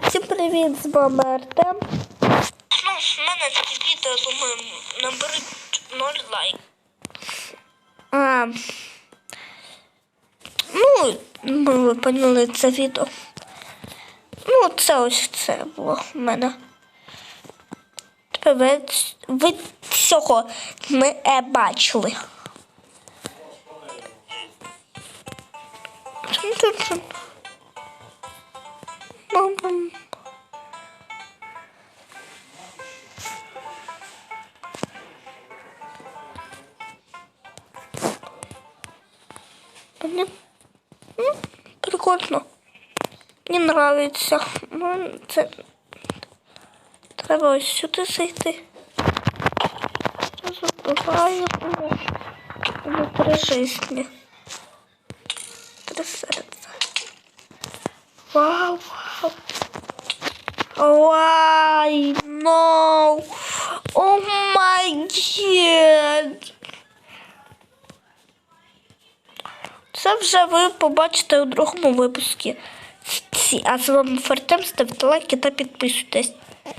Всім привіт, з вами Артем. Ну, в мене це відео, думаю, наберуть 0 лайк. А, ну, ми ви поняли це відео. Ну, це ось це було в мене. Тепер ви, ви цього не е, бачили. Чим-чим-чим. Мне ну, прикольно. Мені нравится. Ну, це треба ось сюди зайти. Забиваю. Ну, три Вау, вау. Why? No. Oh my god. Це вже ви побачите у другому випуску. А з вами Фортем, ставте лайки та підписуйтесь.